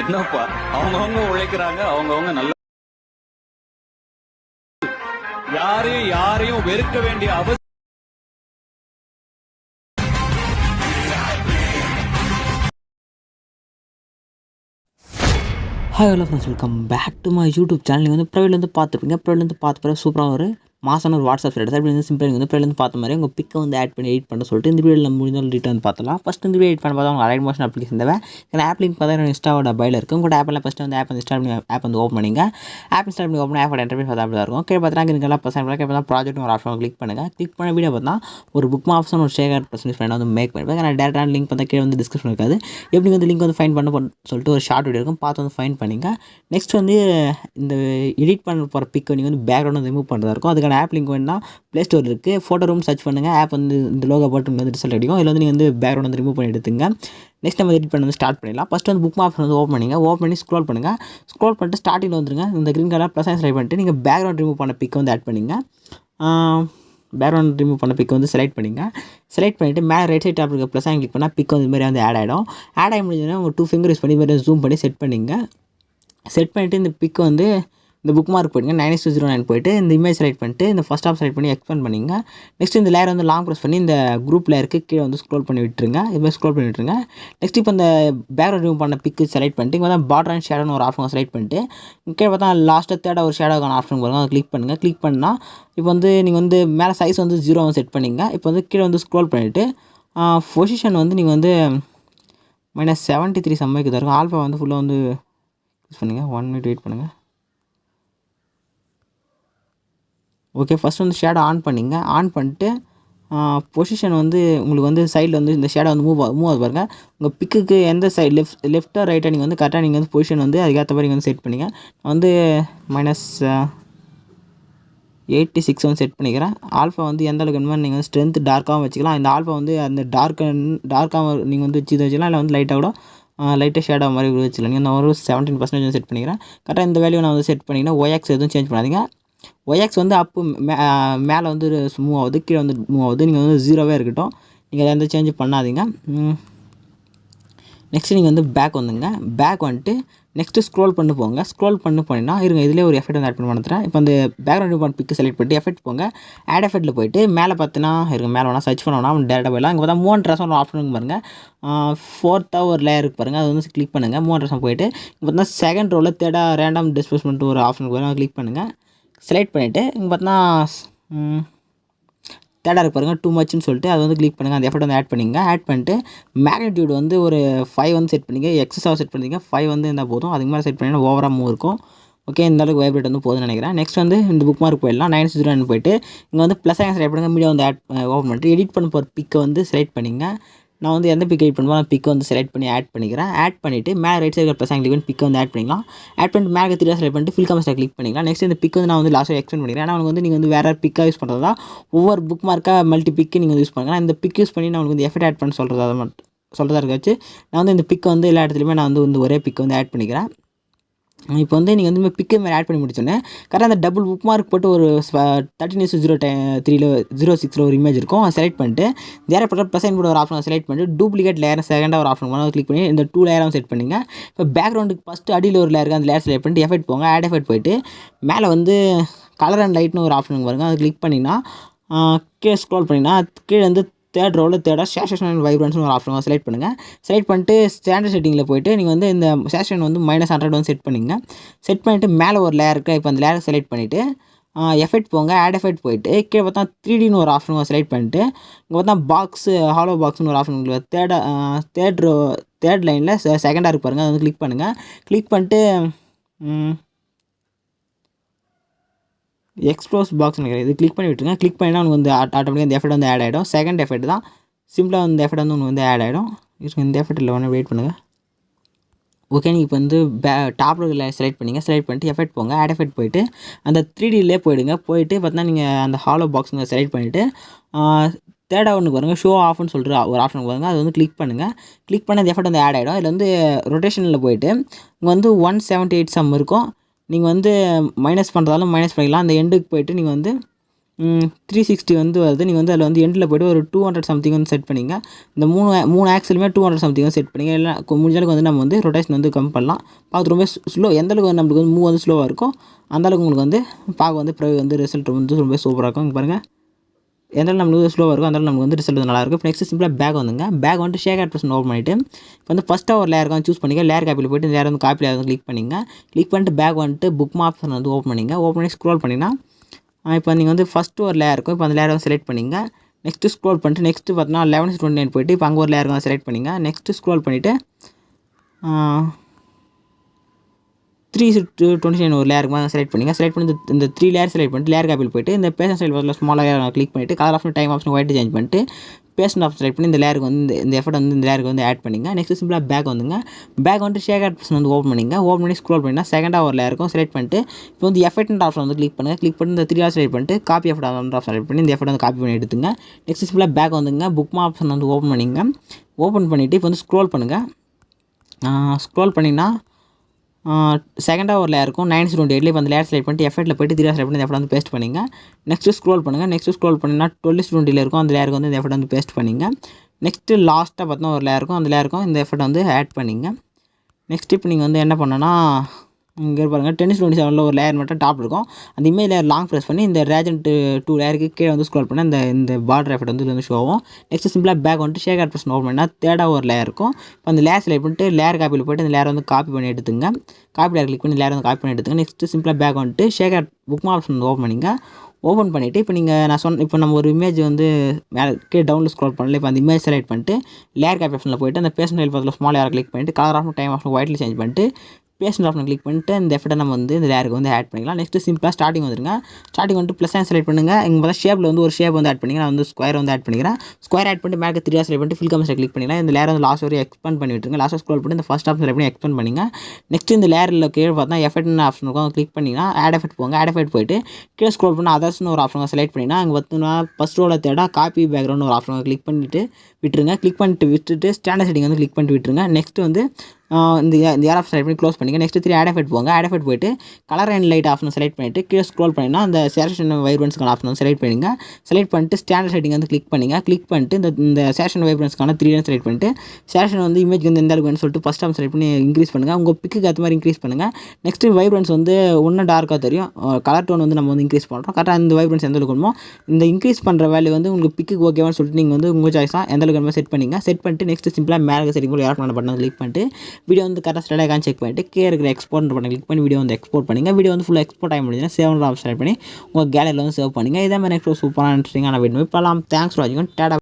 என்னப்பா? அவங்கவங்க உழைக்கிறாங்க அவங்கவங்க நல்ல யாரையும் யாரையும் வெறுக்க வேண்டிய அவசியம் hi hello friends welcome back to my YouTube channel நீங்கள் வந்து ப்ரைவேட்லேருந்து பார்த்துருப்பீங்க. ப்ரைவேட்லேருந்து பார்த்து பிறகு சூப்பராக ஒரு மாதம் ஒரு வாட்ஸ்அப் ஸ்டேட்டஸ் அப்படி வந்து சிம்பிளாக வந்து ப்ரைவேட்லேருந்து பார்த்த மாதிரி உங்கள் பிக்கை வந்து ஆட் பண்ணி எடிட் பண்ண சொல்லிட்டு இந்த வீடியோவில் நம்ம முடிஞ்சாலும் டீட்டெயில் வந்து பார்த்தலாம் ஃபஸ்ட் இந்த வீடியோ எடிட் பண்ண பார்த்தா உங்கள் அலைட் மோஷன் அப்ளிகேஷன் தேவை. இந்த ஆப் லிங்க் பார்த்தா இன்ஸ்டாவோட பையில் இருக்குது உங்களோட ஆப்பில் ஃபஸ்ட்டு வந்து ஆப் வந்து இன்ஸ்டால் பண்ணி ஆப் வந்து ஓப்பன் பண்ணிங்க. ஆப் இன்ஸ்டால் பண்ணி ஓப்பன் ஆப்போட என்டர்பேஸ் பார்த்தா அப்படி இருக்கும். கீழே பார்த்தா இங்கே பர்சன்ட் கீழே ப்ராஜெக்ட் ஒரு ஆப்ஷன் கிளிக் பண்ணுங்கள் கிளிக் பண்ண வீடியோ பார்த்தா ஒரு புக் ஆப்ஷன் ஒரு ஷேர் பர்சன்டேஜ் ஃப்ரெண்ட் வந்து மேக் பண்ணிப்பேன் நான் டேரக்டான லிங்க் பார்த்தா கீழே வந்து டிஸ்கிரிப்ஷன் இருக்காது. எப்படி வந்து லிங்க் வந்து ஃபைன் பண்ண போன்னு சொல்லிட்டு ஒரு ஷார்ட் வீடியோ இருக்கும். பார்த்து வந்து ஃபைன் பண்ணிங்க. நெக்ஸ்ட் வந்து இந்த எடிட் பண்ண போகிற பிக்கை நீங்கள் வந்து பேக்ரவுண்ட் வந்து ரிமூவ் பண்ணுறதா இருக்கும். அதுக்கான ஆப் லிங்க் வேணும்னா ப்ளே ஸ்டோர் இருக்குது ஃபோட்டோ ரூம் சர்ச் பண்ணுங்கள் ஆப் வந்து இந்த லோகோ போட்டு வந்து ரிசல்ட் அடிக்கும். இதில் வந்து நீங்கள் வந்து பேக்ரவுண்ட் வந்து ரிமூவ் பண்ணி எடுத்துங்க. நெக்ஸ்ட் நம்ம எடிட் பண்ண வந்து ஸ்டார்ட் பண்ணிடலாம். ஃபஸ்ட் வந்து புக் மாஃப் வந்து ஓப்பன் பண்ணுங்கள் ஓப்பன் பண்ணி ஸ்க்ரோல் பண்ணுங்கள் ஸ்க்ரோல் பண்ணிட்டு ஸ்டார்டிங் வந்துருங்க. இந்த க்ரீன் கலர் ப்ளஸ் செலக்ட் பண்ணிட்டு நீங்கள் பேக்ரவுண்ட் ரிமூவ் பண்ண பிக் வந்து ஆட் பண்ணிங்க. பேக்ரவுண்ட் ரிமூவ் பண்ண பிக் வந்து செலக்ட் பண்ணிங்க. செலக்ட் பண்ணிவிட்டு மேலே ரைட் சைட் டாப் இருக்க ப்ளஸ் கிளிக் பண்ணால் பிக் வந்து மாதிரி வந்து ஆட் ஆகிடும் ஆட் ஆகி முடிஞ்சதுன்னா உங்கள் டூ ஃபிங்கர் யூஸ் பண்ணி மாதிரி ஜூம் பண்ணி செட் பண்ணிங்க. செட் பண்ணிவிட்டு இந்த பிக் வந்து இந்த புக் மார்க் போயிடுங்க நைன் டூ ஜீரோ நைன் போயிட்டு இந்த இமேஜ் செலக்ட் பண்ணிட்டு இந்த ஃபஸ்ட் ஆப் செலக்ட் பண்ணி எக்ஸ்பெண்ட் பண்ணிங்க. நெக்ஸ்ட் இந்த லேயர் வந்து லாங் ப்ரெஸ் பண்ணி இந்த குரூப் லேயருக்கு கீழே வந்து ஸ்க்ரோல் பண்ணி விட்டுருங்க. இது மாதிரி ஸ்க்ரோல் பண்ணி விட்டுருங்க. நெக்ஸ்ட் இப்போ இந்த பேக்ரவுண்ட் ரிமூவ் பண்ண பிக்கு செலக்ட் பண்ணிட்டு இங்கே வந்து பார்டர் அண்ட் ஷேடோன்னு ஒரு ஆப்ஷன் செலக்ட் பண்ணிட்டு கீழே பார்த்தா லாஸ்ட்டாக தேர்டாக ஒரு ஷேடோக்கான ஆப்ஷன் பாருங்க. அதை கிளிக் பண்ணுங்கள் கிளிக் பண்ணால் இப்போ வந்து நீங்கள் வந்து மேலே சைஸ் வந்து ஜீரோ செட் பண்ணிங்க. இப்போ வந்து கீழே வந்து ஸ்க்ரோல் பண்ணிவிட்டு பொசிஷன் வந்து நீங்கள் வந்து மைனஸ் செவன்ட்டி த்ரீ சம்மைக்கு தான் ஆல்பா ஆல்ஃபா வந்து ஃபுல்லாக வந்து யூஸ் பண்ணுங்கள் ஒன் மினிட் வெயிட் பண்ணுங்கள் ஓகே ஃபஸ்ட் வந்து ஷேடோ ஆன் பண்ணிங்க. ஆன் பண்ணிட்டு பொசிஷன் வந்து உங்களுக்கு வந்து சைடில் வந்து இந்த ஷேடோ வந்து மூவ் மூவ் ஆகுது பாருங்கள் உங்கள் பிக்குக்கு எந்த சைடு லெஃப்ட் லெஃப்ட்டாக ரைட்டாக நீங்கள் வந்து கரெக்டாக நீங்கள் வந்து பொசிஷன் வந்து அதுக்கேற்ற மாதிரி நீங்கள் வந்து செட் பண்ணிங்க. நான் வந்து மைனஸ் எயிட்டி சிக்ஸ் வந்து செட் பண்ணிக்கிறேன். ஆல்ஃபா வந்து எந்த அளவுக்கு வேணுமோ நீங்கள் வந்து ஸ்ட்ரென்த் டார்க்காகவும் வச்சுக்கலாம். இந்த ஆல்ஃபா வந்து அந்த டார்க் டார்க்காக நீங்கள் வந்து வச்சு வச்சுக்கலாம். இல்லை வந்து லைட்டாக கூட லைட்டாக ஷேடாக மாதிரி கூட வச்சுக்கலாம். நீங்கள் நான் ஒரு செவன்டீன் பர்சன்டேஜ் செட் பண்ணிக்கிறேன். கரெக்டாக இந்த வேல்யூ நான் வந்து செட் பண்ணிங்கன்னா ஒய்எக்ஸ் எதுவும் சேஞ்ச் பண்ணாதீங்க. ஒய்எக்ஸ் வந்து அப்பு மே மேலே வந்து மூவ் ஆகுது கீழே வந்து மூவ் ஆகுது. நீங்கள் வந்து ஜீரோவே இருக்கட்டும். நீங்கள் எந்த சேஞ்சும் பண்ணாதீங்க. நெக்ஸ்ட் நீங்கள் வந்து பேக் வந்துங்க. பேக் வந்துட்டு நெக்ஸ்ட்டு ஸ்க்ரோல் பண்ணி போங்க. ஸ்க்ரோல் பண்ணி போனீங்கன்னா இருங்க இதிலே ஒரு எஃபெக்ட் வந்து ஆட் பண்ணி பண்ணுறேன் இப்போ அந்த பேக்ரவுண்ட் பண்ண பிக்கு செலக்ட் பண்ணிட்டு எஃபெக்ட் போங்க. ஆட் எஃபெக்ட்டில் போயிட்டு மேலே பார்த்தீங்கன்னா இருங்க மேலே வேணால் சர்ச் பண்ண வேணாம் போயிடலாம். இங்கே பார்த்தா மூணு ட்ரெஸ் ஒரு ஆப்ஷன் பாருங்கள் ஃபோர்த்தாக ஒரு லேயருக்கு பாருங்கள் அது வந்து கிளிக் பண்ணுங்கள் மூணு ட்ரெஸ்ஸும் போயிட்டு இங்கே பார்த்தீங்கன்னா செகண்ட் ரோவில் தேர்டாக ரேண்டம் டிஸ்பிளேஸ்மெண்ட் ஒரு ஆப்ஷன் போயிடும் கிளிக் பண்ணுங்கள் செலக்ட் பண்ணிவிட்டு இங்கே பார்த்தீங்கன்னா தேர்டாக இருக்கு பாருங்கள் டூ மச்னு சொல்லிட்டு அதை வந்து கிளிக் பண்ணுங்கள் அந்த எஃபர்ட் வந்து ஆட் பண்ணிங்க ஆட் பண்ணிட்டு மேக்னிடியூட் வந்து ஒரு ஃபைவ் வந்து செட் பண்ணிங்க எக்ஸஸாக செட் பண்ணிங்க ஃபைவ் வந்து இருந்தால் போதும். அதுக்கு மேலே செட் பண்ணிங்கன்னா ஓவராக மூவ் இருக்கும். ஓகே இந்த அளவுக்கு வைப்ரேட் வந்து போதும்னு நினைக்கிறேன். நெக்ஸ்ட் வந்து இந்த புக் மார்க் போயிடலாம். நைன் ஜீரோ போயிட்டு இங்கே வந்து ப்ளஸ் ஆகி செலக்ட் பண்ணுங்கள் மீடியா வந்து ஆட் ஓப்பன் பண்ணிட்டு எடிட் பண்ண போகிற பிக்கை வந்து செலக்ட் பண்ணிங்க நான் வந்து எந்த பிக் எடிட் பண்ணுவோம் பிக்கை வந்து செலக்ட் பண்ணி ஆட் பண்ணிக்கிறேன். ஆட் பண்ணிவிட்டு மேலே ரைட் சைடு ப்ளஸ் ஆங்கிள் பிக்கை வந்து ஆட் பண்ணிக்கலாம். ஆட் பண்ணிட்டு மேலே த்ரீ செலக்ட் பண்ணிட்டு ஃபில் கமர்ஸில் கிளிக் பண்ணிக்கலாம். நெக்ஸ்ட் இந்த பிக் வந்து நான் வந்து லாஸ்ட்டாக எக்ஸ்பிளைன் பண்ணிக்கிறேன். ஏன்னா வந்து நீங்கள் வந்து வேறு பிக்காக யூஸ் பண்ணுறதா ஒவ்வொரு புக் மார்க்காக மல்டி பிக்கு நீங்கள் வந்து யூஸ் பண்ணுங்கள் இந்த பிக் யூஸ் பண்ணி நான் உங்களுக்கு வந்து எஃபர்ட் ஆட் பண்ண சொல்கிறதா மட்டும் சொல்கிறதா இருக்காச்சு. நான் வந்து இந்த பிக்கை வந்து எல்லா இடத்துலையுமே நான் வந்து வந்து ஒரே பிக்கை வந்து ஆட் பண்ணிக்கிறேன். இப்போ வந்து நீங்கள் வந்து பிக்கு மாதிரி ஆட் பண்ணி முடிச்சோன்னே கரெக்டாக அந்த டபுள் புக் மார்க் போட்டு ஒரு தேர்ட்டின் இஸ் ஜீரோ டே த்ரீல ஜீரோ சிக்ஸில் ஒரு இமேஜ் இருக்கும். அதை செலக்ட் பண்ணிட்டு வேறு பக்கம் ப்ளஸ் போட ஒரு ஆப்ஷன் செலக்ட் பண்ணிட்டு டூப்ளிகேட் லேயர் செகண்டாக ஒரு ஆப்ஷன் பண்ணி கிளிக் பண்ணி இந்த டூ லேயரும் செட் பண்ணிங்க. இப்போ பேக்ரவுண்டுக்கு ஃபஸ்ட்டு அடியில் ஒரு லேயருக்கு அந்த லேயர் செலக்ட் பண்ணிட்டு எஃபெக்ட் போங்க ஆட் எஃபெக்ட் போயிட்டு மேலே வந்து கலர் அண்ட் லைட்னு ஒரு ஆப்ஷன் பாருங்கள் அதை கிளிக் பண்ணிங்கன்னா கீழே ஸ்க்ரோல் பண்ணிங்கன்னா கீழே வந்து தேர்ட் ரோவில் தேர்டாக சேஷன் அண்ட் வைப்ரன்ஸ்னு ஒரு ஆப்ஷன் செலக்ட் பண்ணுங்கள் செலக்ட் பண்ணிட்டு ஸ்டாண்டர்ட் செட்டிங்கில் போயிட்டு நீங்கள் வந்து இந்த சேஷன் வந்து மைனஸ் ஹண்ட்ரட் வந்து செட் பண்ணிங்க. செட் பண்ணிவிட்டு மேலே ஒரு லேயர் இருக்குது இப்போ அந்த லேயர் செலக்ட் பண்ணிவிட்டு எஃபெக்ட் போங்க. ஆட் எஃபெக்ட் போயிட்டு கீழே பார்த்தா த்ரீடின்னு ஒரு ஆப்ஷன் செலக்ட் பண்ணிட்டு இங்கே பார்த்தா பாக்ஸு ஹாலோ பாக்ஸ்னு ஒரு ஆப்ஷன் உங்களுக்கு தேர்ட் தேர்ட் ரோ தேர்ட் லைனில் செகண்டாக இருக்கு பாருங்கள் அதை வந்து கிளிக் பண்ணுங்கள் கிளிக் பண்ணிட்டு எக்ஸ்ப்ளோஸ் பாக்ஸ் நினைக்கிறேன். இது கிளிக் பண்ணி விட்டுருங்க. கிளிக் பண்ணினா உங்களுக்கு வந்து ஆட்டோமேட்டிக்காக இந்த எஃபெக்ட் வந்து ஆட் ஆகிடும் செகண்ட் எஃபெக்ட் தான். சிம்பிளாக இந்த எஃபெக்ட் வந்து உங்களுக்கு வந்து ஆட் ஆகிடும் இந்த எஃபெக்ட் இல்லை ஒன்று வெயிட் பண்ணுங்கள் ஓகே நீங்கள் இப்போ வந்து பே டாப் செலக்ட் பண்ணிங்க. செலக்ட் பண்ணிட்டு எஃபெக்ட் போங்க. ஆட் எஃபெக்ட் போயிட்டு அந்த த்ரீ டிலே போயிடுங்க. போயிட்டு பார்த்தீங்கன்னா நீங்கள் அந்த ஹாலோ பாக்ஸுங்க செலக்ட் பண்ணிவிட்டு தேர்ட் ஒன்று பாருங்கள் ஷோ ஆஃப்னு சொல்லிட்டு ஒரு ஆப்ஷன் பாருங்கள் அது வந்து கிளிக் பண்ணுங்கள் கிளிக் பண்ண அந்த எஃபெக்ட் வந்து ஆட் ஆகிடும் இதில் வந்து ரொட்டேஷனில் போயிட்டு இங்கே வந்து ஒன் செவன்ட்டி எயிட் சம் இருக்கும். நீங்கள் வந்து மைனஸ் பண்ணுறதாலும் மைனஸ் பண்ணிக்கலாம். அந்த எண்டுக்கு போய்ட்டு நீங்கள் வந்து த்ரீ சிக்ஸ்டி வந்து வருது. நீங்கள் வந்து அதில் வந்து எண்டில் போய்ட்டு ஒரு டூ ஹண்ட்ரட் சம்திங் வந்து செட் பண்ணிங்க. இந்த மூணு மூணு ஆக்சிலுமே டூ ஹண்ட்ரட் சம்திங் வந்து செட் பண்ணிங்க. இல்லை முடிஞ்ச அளவுக்கு வந்து நம்ம வந்து ரொட்டேஷன் வந்து கம்மி பண்ணலாம். பார்த்து ரொம்ப ஸ்லோ எந்த அளவுக்கு வந்து நம்மளுக்கு வந்து மூவ் வந்து ஸ்லோவாக இருக்கோ அந்த அளவுக்கு உங்களுக்கு வந்து பார்க்க வந்து பிறகு வந்து ரிசல்ட் வந்து ரொம்ப சூப்பராக இருக்கும். பாருங்கள் எந்த நம்மளுக்கு ஸ்லோவாக இருக்கும் அதனால் நமக்கு வந்து ரிசல்ட் நல்லா இருக்கும் இப்போ நெக்ஸ்ட் சிம்பிளாக பேக் வந்துங்க. பேக் வந்துட்டு ஷேக் ஆட் ஓப்பன் பண்ணிவிட்டு இப்போ வந்து ஃபஸ்ட்டாக ஒரு லேயர் வந்து சூஸ் பண்ணிங்க லேயர் காப்பியில் போய்ட்டு லேயர் வந்து காப்பியில் வந்து கிளிக் பண்ணிங்க. கிளிக் பண்ணிட்டு பேக் வந்துட்டு புக் ஆப்ஷன் வந்து ஓப்பன் பண்ணிங்க. ஓப்பன் பண்ணி ஸ்க்ரோல் பண்ணிங்கன்னா இப்போ நீங்கள் வந்து ஃபஸ்ட்டு ஒரு லேயர் இருக்கும். இப்போ அந்த லேயர் வந்து செலக்ட் பண்ணிங்க. நெக்ஸ்ட்டு ஸ்க்ரோல் பண்ணிட்டு நெக்ஸ்ட்டு பார்த்தீங்கன்னா லெவன் டுவெண்ட்டி நைன் போயிட்டு இப்போ அங்கே ஒரு லேயர் வந்து செலக்ட் பண்ணிங்க. நெக்ஸ்ட்டு ஸ்க்ரோல் பண்ணிவிட்டு த்ரீ டுவெண்ட்டி நைன் ஒரு லேயருக்கு மாதிரி செலக்ட் பண்ணிங்க. செலக்ட் பண்ணி இந்த- த்ரீ லேயர் செலக்ட் பண்ணிட்டு லேயர் காப்பில் போயிட்டு இந்த பேஷன் சைடு பார்த்துல ஸ்மாலாக நான் கிளிக் பண்ணிவிட்டு colour option time option white change பண்ணிட்டு பேஷன் ஆஃப் செலக்ட் பண்ணி இந்த லேயருக்கு வந்து இந்த- எஃபர்ட் வந்து இந்த லேயருக்கு வந்து ஆட் பண்ணிங்க. நெக்ஸ்ட் சிம்பிளாக பேக் வந்துங்க. பேக் வந்துட்டு ஷேக் ஆட் ஆப்ஷன் வந்து ஓப்பன் பண்ணிங்க. ஓப்பன் பண்ணி ஸ்க்ரோல் பண்ணிங்கன்னா செகண்டாக ஒரு லேயருக்கும் செலக்ட் பண்ணிட்டு இப்போ வந்து எஃபெக்ட் ஆப்ஷன் வந்து கிளிக் பண்ணுங்கள் கிளிக் பண்ணி இந்த த்ரீ ஆர் செலக்ட் பண்ணிட்டு காப்பி எஃபெக்ட் ஆப்ஷன் செலக்ட் பண்ணி இந்த எஃபர்ட் வந்து காப்பி பண்ணி எடுத்துங்க. நெக்ஸ்ட் சிம்பிளாக பேக் வந்துங்க. புக் ஆப்ஷன் வந்து ஓப்பன் பண்ணிங்க. ஓப்பன் பண்ணிவிட்டு இப்போ வந்து ஸ்க்ரோல் பண்ணுங்கள் ஸ்க்ரோல் பண்ணிங்கன்னா செகண்டாக ஒரு லேயர் இருக்கும். நைன் டுவெண்ட்டி எயிட்ல வந்து லேயர் செலக்ட் பண்ணிட்டு எஃபெக்ட்டில் போய்ட்டு த்ரீ செலக்ட் பண்ணி எஃபெக்ட் வந்து பேஸ்ட் பண்ணிங்க. நெக்ஸ்ட்டு ஸ்க்ரோல் பண்ணுங்கள் நெக்ஸ்ட் ஸ்க்ரோல் பண்ணிங்கன்னா டுவெல் டுவெண்ட்டியில் இருக்கும். அந்த லேயருக்கு வந்து இந்த எஃபெக்ட் வந்து பேஸ்ட் பண்ணிங்க. நெக்ஸ்ட்டு லாஸ்ட்டாக பார்த்தோன்னா ஒரு லேயர் இருக்கும் அந்த லேயருக்கும் இந்த எஃபெக்ட் வந்து ஆட் பண்ணிங்க. நெக்ஸ்ட் இப்போ நீங்கள் வந்து என்ன பண்ணனா இங்கே பாருங்கள் டென்னிஸ் டுவெண்ட்டி செவனில் ஒரு லேயர் மட்டும் டாப் இருக்கும். அந்த இமேஜ் லேயர் லாங் ப்ரெஸ் பண்ணி இந்த ரேஜன்ட் டூ லேயருக்கு கீழே வந்து ஸ்க்ரோல் பண்ணால் இந்த இந்த பார்டர் எஃபெக்ட் வந்து வந்து ஷோ ஆகும். நெக்ஸ்ட் சிம்பிளாக பேக் வந்துட்டு ஷேக் ஆட் ப்ரெஸ் ஓப்பன் பண்ணால் தேர்டாக ஒரு லேயர் இருக்கும். இப்போ அந்த லேயர் செலக்ட் பண்ணிட்டு லேயர் காப்பியில் போய்ட்டு அந்த லேயர் வந்து காப்பி பண்ணி எடுத்துங்க. காப்பி லேயர் கிளிக் பண்ணி லேயர் வந்து காப்பி பண்ணி எடுத்துங்க. நெக்ஸ்ட் சிம்பிளாக பேக் வந்துட்டு ஷேக் ஆட் புக் ஆப்ஷன் வந்து ஓப்பன் பண்ணிங்க. ஓப்பன் பண்ணிவிட்டு இப்போ நீங்கள் நான் சொன்ன இப்போ நம்ம ஒரு இமேஜ் வந்து மேலே கீழே டவுனில் ஸ்க்ரோல் பண்ணல இப்போ அந்த இமேஜ் செலக்ட் பண்ணிட்டு லேயர் காப்பி ஆப்ஷனில் போயிட்டு அந்த பேஷன் ஃபைல் பக்கத்தில் ஸ்மால் ஏர் கிளிக் பண்ணிட்டு கலர் ஆஃப் டைம் ஆஃப் ஒயிட்டில் சேஞ்ச் பண்ணிட்டு பேஷன் ஆப்ஷன் கிளிக் பண்ணிட்டு இந்த எஃபெக்ட்டை நம்ம வந்து இந்த லேயருக்கு வந்து ஆட் பண்ணிக்கலாம். நெக்ஸ்ட் சிம்பிளாக ஸ்டார்டிங் வந்துருங்க. ஸ்டார்டிங் வந்துட்டு ப்ளஸ் செலக்ட் பண்ணுங்கள் இங்கே பார்த்தா ஷேப்பில் வந்து ஒரு ஷேப் வந்து ஆட் பண்ணிங்க. நான் வந்து ஸ்கொயர் வந்து ஆட் பண்ணிக்கிறேன். ஸ்கொயர் ஆட் பண்ணிட்டு மேலே த்ரீ செலக்ட் பண்ணிட்டு ஃபில் கம்ஸை கிளிக் பண்ணிக்கலாம். இந்த லேர் வந்து லாஸ்ட் வரையும் எக்ஸ்பெண்ட் பண்ணி விட்டுருங்க. லாஸ்ட் ஸ்க்ரோல் பண்ணி இந்த ஃபஸ்ட் ஆப்ஷன் செலக்ட் பண்ணி எக்ஸ்பெண்ட் பண்ணிங்க. நெக்ஸ்ட் இந்த லேரில் கீழே பார்த்தா எஃபெக்ட்னு ஆப்ஷன் இருக்கும். கிளிக் பண்ணிங்கன்னா ஆட் எஃபெக்ட் போங்க. ஆட் எஃபெக்ட் போயிட்டு கீழே ஸ்க்ரோல் பண்ணி அதர்ஸ்னு ஒரு ஆப்ஷன் செலக்ட் பண்ணிங்கன்னா அங்கே பார்த்தீங்கன்னா ஃபஸ்ட்டோட தேடா காப்பி பேக்ரவுண்ட் ஒரு ஆப்ஷன் கிளிக் பண்ணிவிட்டு விட்டுருங்க. கிளிக் பண்ணிட்டு விட்டுட்டு ஸ்டாண்டர்ட் செட்டிங் வந்து கிளிக் பண்ணிட்டு விட்டுருங்க. நெக்ஸ்ட் வந்து இந்த இந்த ஏர் ஆப்ஷன் செலக்ட் பண்ணி க்ளோஸ் பண்ணிங்க நெக்ஸ்ட் த்ரீ ஆட் எஃபெக்ட் போங்க ஆட் எஃபெக்ட் போயிட்டு colour and light option select பண்ணிட்டு கீழே ஸ்க்ரோல் பண்ணிங்கன்னா அந்த சேஷன் வைப்ரன்ஸ்க்கான ஆப்ஷன் வந்து செலக்ட் பண்ணிங்க. செலக்ட் பண்ணிட்டு ஸ்டாண்டர்ட் செட்டிங் வந்து கிளிக் பண்ணிங்க. கிளிக் பண்ணிட்டு இந்த இந்த சேஷன் வைப்ரன்ஸ்க்கான த்ரீ செலக்ட் பண்ணிட்டு சேஷன் வந்து இமேஜ் வந்து எந்த அளவுக்கு சொல்லிட்டு ஃபஸ்ட் ஆப்ஷன் செலக்ட் பண்ணி இன்க்ரீஸ் பண்ணுங்கள் உங்கள் பிக்குக்கு ஏற்ற மாதிரி இன்க்ரீஸ் பண்ணுங்கள் நெக்ஸ்ட் வைப்ரன்ஸ் வந்து ஒன்று டார்க்காக தெரியும். கலர் டோன் வந்து நம்ம வந்து இன்க்ரீஸ் பண்ணுறோம் கரெக்டாக அந்த வைப்ரன்ஸ் எந்த அளவுக்கு வேணுமோ இந்த இன்க்ரீஸ் பண்ணுற வேல்யூ வந்து உங்களுக்கு பிக்கு ஓகேவான்னு சொல்லிட்டு நீங்கள் வந்து உங்கள் சாய்ஸாக எந்த அளவுக்கு வேணுமோ செட் பண்ணிங்க. செட் பண்ணிட்டு நெக்ஸ்ட் சிம்பிளாக மேலே செட்டிங் போய் யார் பண்ண பட்டன் கிளிக் பண்ணிட்டு வீடியோ வந்து கரெக்டாக ஸ்டடாக செக் பண்ணிட்டு கே இருக்கிற எக்ஸ்போர்ட் பண்ணி கிளிக் பண்ணி வீடியோ வந்து எக்ஸ்போர்ட் பண்ணுங்க. வீடியோ வந்து ஃபுல்லாக எக்ஸ்போர்ட் ஆகி முடிஞ்சுன்னா சேவ் ஆப்ஷன் பண்ணி உங்கள் கேலரியில் வந்து சேவ் பண்ணுங்கள் இதே மாதிரி நெக்ஸ்ட் சூப்பராக இன்ட்ரெஸ்டிங்கான வீடியோ இப்போலாம் தேங்க்ஸ் ஃபார் வாட்சிங் டேடா